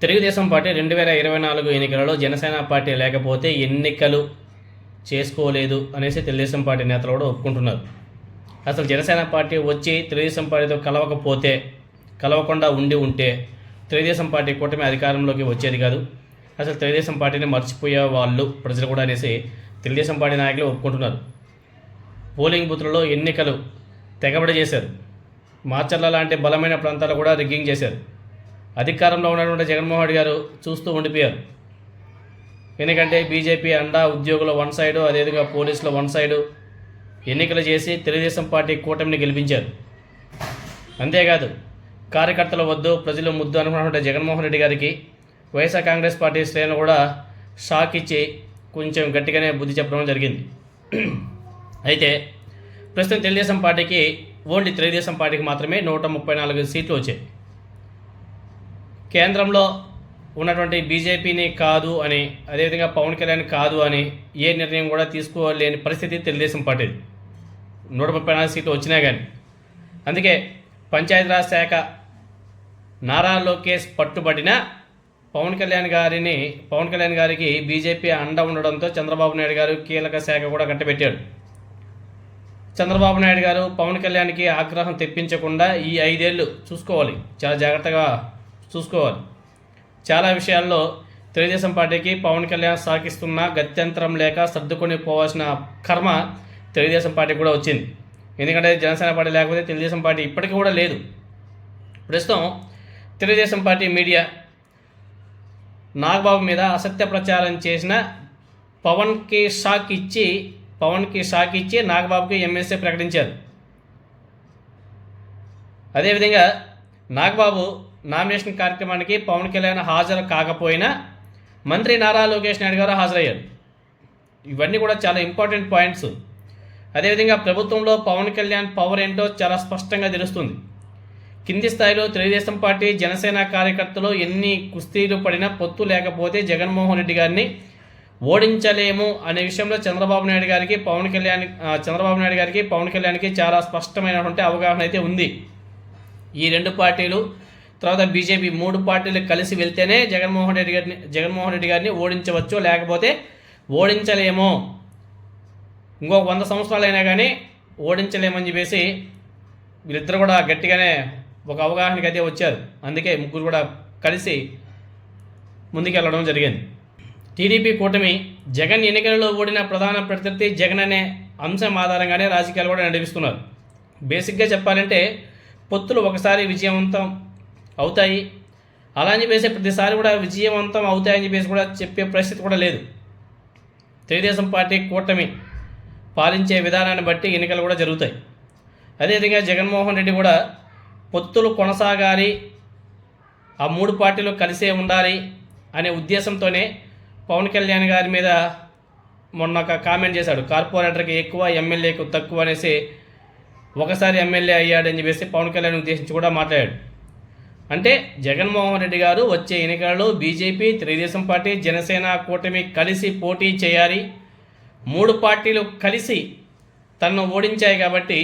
Telugu Desam party రెండు వేల ఇరవై నాలుగు ఎన్నికలలో జనసేన పార్టీ లేకపోతే ఎన్నికలు చేసుకోలేదు అనేసి తెలుగుదేశం పార్టీ నేతలు కూడా ఒప్పుకుంటున్నారు. అసలు జనసేన పార్టీ వచ్చి తెలుగుదేశం పార్టీతో కలవకపోతే కలవకుండా ఉండి ఉంటే తెలుగుదేశం పార్టీ కూటమి అధికారంలోకి వచ్చేది కాదు. అసలు తెలుగుదేశం పార్టీని మర్చిపోయే వాళ్ళు ప్రజలు కూడా అనేసి తెలుగుదేశం పార్టీ నాయకులు ఒప్పుకుంటున్నారు. పోలింగ్ బూత్లలో ఎన్నికలు తెగబడి చేశారు. మాచర్ల లాంటి బలమైన ప్రాంతాలు కూడా రిగ్గింగ్ చేశారు. అధికారంలో ఉన్నటువంటి జగన్మోహన్ రెడ్డి గారు చూస్తూ ఉండిపోయారు. ఎందుకంటే బీజేపీ అండా ఉద్యోగుల వన్ సైడు అదేవిధంగా పోలీసుల వన్ సైడు ఎన్నికలు చేసి తెలుగుదేశం పార్టీ కూటమిని గెలిపించారు. అంతేకాదు కార్యకర్తల వద్దు ప్రజలు ముద్దు అనుకున్నటువంటి జగన్మోహన్ రెడ్డి గారికి వైఎస్ఆర్ కాంగ్రెస్ పార్టీ శ్రేణులు కూడా షాక్ ఇచ్చి కొంచెం గట్టిగానే బుద్ధి చెప్పడం జరిగింది. అయితే ప్రస్తుతం తెలుగుదేశం పార్టీకి ఓన్లీ తెలుగుదేశం పార్టీకి మాత్రమే నూట ముప్పై నాలుగు సీట్లు వచ్చాయి. కేంద్రంలో ఉన్నటువంటి బీజేపీని కాదు అని అదేవిధంగా పవన్ కళ్యాణ్ కాదు అని ఏ నిర్ణయం కూడా తీసుకోలేని పరిస్థితి తెలుగుదేశం పార్టీది నూట ముప్పై నాలుగు సీట్లు వచ్చినా కానీ అందుకే పంచాయతీరాజ్ శాఖ నారా లోకేష్ పట్టుబడిన పవన్ కళ్యాణ్ గారిని పవన్ కళ్యాణ్ గారికి బీజేపీ అండ ఉండడంతో చంద్రబాబు నాయుడు గారు కీలక శాఖ కూడా కట్టబెట్టాడు చంద్రబాబు నాయుడు గారు పవన్ కళ్యాణ్కి ఆగ్రహం తెప్పించకుండా ఈ ఐదేళ్ళు చూసుకోవాలి. చాలా జాగ్రత్తగా చూసుకోవాలి. చాలా విషయాల్లో తెలుగుదేశం పార్టీకి పవన్ కళ్యాణ్ సాగిస్తున్న గత్యంతరం లేక సర్దుకొని పోవాల్సిన కర్మ తెలుగుదేశం పార్టీ కూడా వచ్చింది. ఎందుకంటే జనసేన పార్టీ లేకపోతే తెలుగుదేశం పార్టీ ఇప్పటికీ కూడా లేదు. ప్రస్తుతం తెలుగుదేశం పార్టీ మీడియా నాగబాబు మీద అసత్య ప్రచారం చేసిన పవన్కి షాక్ ఇచ్చి పవన్కి షాక్ ఇచ్చి నాగబాబుకి ఎమ్మెల్సీ ప్రకటించారు. అదేవిధంగా నాగబాబు నామినేషన్ కార్యక్రమానికి పవన్ కళ్యాణ్ హాజరు కాకపోయినా మంత్రి నారా లోకేష్ నాయుడు గారు హాజరయ్యారు. ఇవన్నీ కూడా చాలా ఇంపార్టెంట్ పాయింట్స్. అదేవిధంగా ప్రభుత్వంలో పవన్ కళ్యాణ్ పవర్ ఏంటో చాలా స్పష్టంగా తెలుస్తుంది. కింది స్థాయిలో తెలుగుదేశం పార్టీ జనసేన కార్యకర్తలు ఎన్ని కుస్తీలు పడినా పొత్తు లేకపోతే జగన్మోహన్ రెడ్డి గారిని ఓడించలేము అనే విషయంలో చంద్రబాబు నాయుడు గారికి పవన్ కళ్యాణ్ చంద్రబాబు నాయుడు గారికి పవన్ కళ్యాణ్కి చాలా స్పష్టమైనటువంటి అవగాహన అయితే ఉంది. ఈ రెండు పార్టీలు తర్వాత బీజేపీ మూడు పార్టీలు కలిసి వెళ్తేనే జగన్మోహన్ రెడ్డి గారిని జగన్మోహన్ రెడ్డి గారిని ఓడించవచ్చు లేకపోతే ఓడించలేమో. ఇంకొక వంద సంవత్సరాలు అయినా కానీ ఓడించలేమని చెప్పేసి వీళ్ళిద్దరు కూడా గట్టిగానే ఒక అవగాహనకి అయితే వచ్చారు. అందుకే ముగ్గురు కూడా కలిసి ముందుకెళ్ళడం జరిగింది. టీడీపీ కూటమి జగన్ ఎన్నికలలో ఓడిన ప్రధాన ప్రత్యర్థి జగన్ అనే అంశం ఆధారంగానే రాజకీయాలు కూడా నడిపిస్తున్నారు. బేసిక్గా చెప్పాలంటే పొత్తులు ఒకసారి విజయవంతం అవుతాయి. అలా అని చెప్పేసి ప్రతిసారి కూడా విజయవంతం అవుతాయని చెప్పేసి కూడా చెప్పే పరిస్థితి కూడా లేదు. తెలుగుదేశం పార్టీ కూటమి పాలించే విధానాన్ని బట్టి ఎన్నికలు కూడా జరుగుతాయి. అదేవిధంగా జగన్మోహన్ రెడ్డి కూడా పొత్తులు కొనసాగాలి ఆ మూడు పార్టీలు కలిసే ఉండాలి అనే ఉద్దేశంతోనే పవన్ కళ్యాణ్ గారి మీద మొన్న ఒక కామెంట్ చేశాడు. కార్పొరేటర్కి ఎక్కువ ఎమ్మెల్యేకు తక్కువ అనేసి ఒకసారి ఎమ్మెల్యే అయ్యాడని చెప్పేసి పవన్ కళ్యాణ్ ఉద్దేశించి కూడా మాట్లాడాడు. అంటే జగన్మోహన్ రెడ్డి గారు వచ్చే ఎన్నికలలో బీజేపీ తెలుగుదేశం పార్టీ జనసేన కూటమి కలిసి పోటీ చేయాలి. మూడు పార్టీలు కలిసి తనను ఓడించాయి కాబట్టి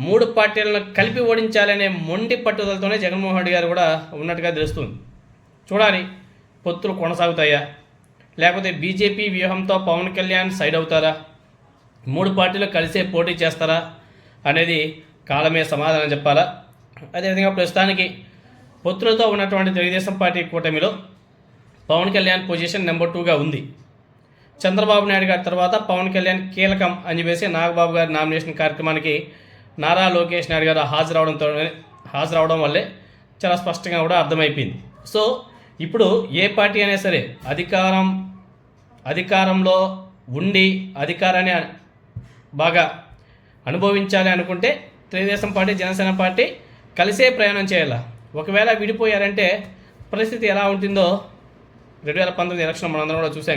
మూడు పార్టీలను కలిపి ఓడించాలనే మొండి పట్టుదలతోనే జగన్మోహన్ రెడ్డి గారు కూడా ఉన్నట్టుగా తెలుస్తుంది. చూడాలి పొత్తులు కొనసాగుతాయా? లేకపోతే బీజేపీ వ్యూహంతో పవన్ కళ్యాణ్ సైడ్ అవుతారా? మూడు పార్టీలు కలిసే పోటీ చేస్తారా? అనేది కాలమే సమాధానం చెప్పాలా? అదేవిధంగా ప్రస్తుతానికి పొత్తులతో ఉన్నటువంటి తెలుగుదేశం పార్టీ కూటమిలో పవన్ కళ్యాణ్ పొజిషన్ నెంబర్ టూగా ఉంది. చంద్రబాబు నాయుడు గారి తర్వాత పవన్ కళ్యాణ్ కీలకం అని చెప్పేసి నాగబాబు గారి నామినేషన్ కార్యక్రమానికి నారా లోకేష్ నాయుడు గారు హాజరవడంతో హాజరవడం వల్లే చాలా స్పష్టంగా కూడా అర్థమైపోయింది. సో ఇప్పుడు ఏ పార్టీ అయినా సరే అధికారం అధికారంలో ఉండి అధికారాన్ని బాగా అనుభవించాలి అనుకుంటే తెలుగుదేశం పార్టీ జనసేన పార్టీ కలిసే ప్రయాణం చేయాలి? ఒకవేళ విడిపోయారంటే పరిస్థితి ఎలా ఉంటుందో రెండు వేల పంతొమ్మిది ఎలక్షన్ మనందరం కూడా చూసాం కదా.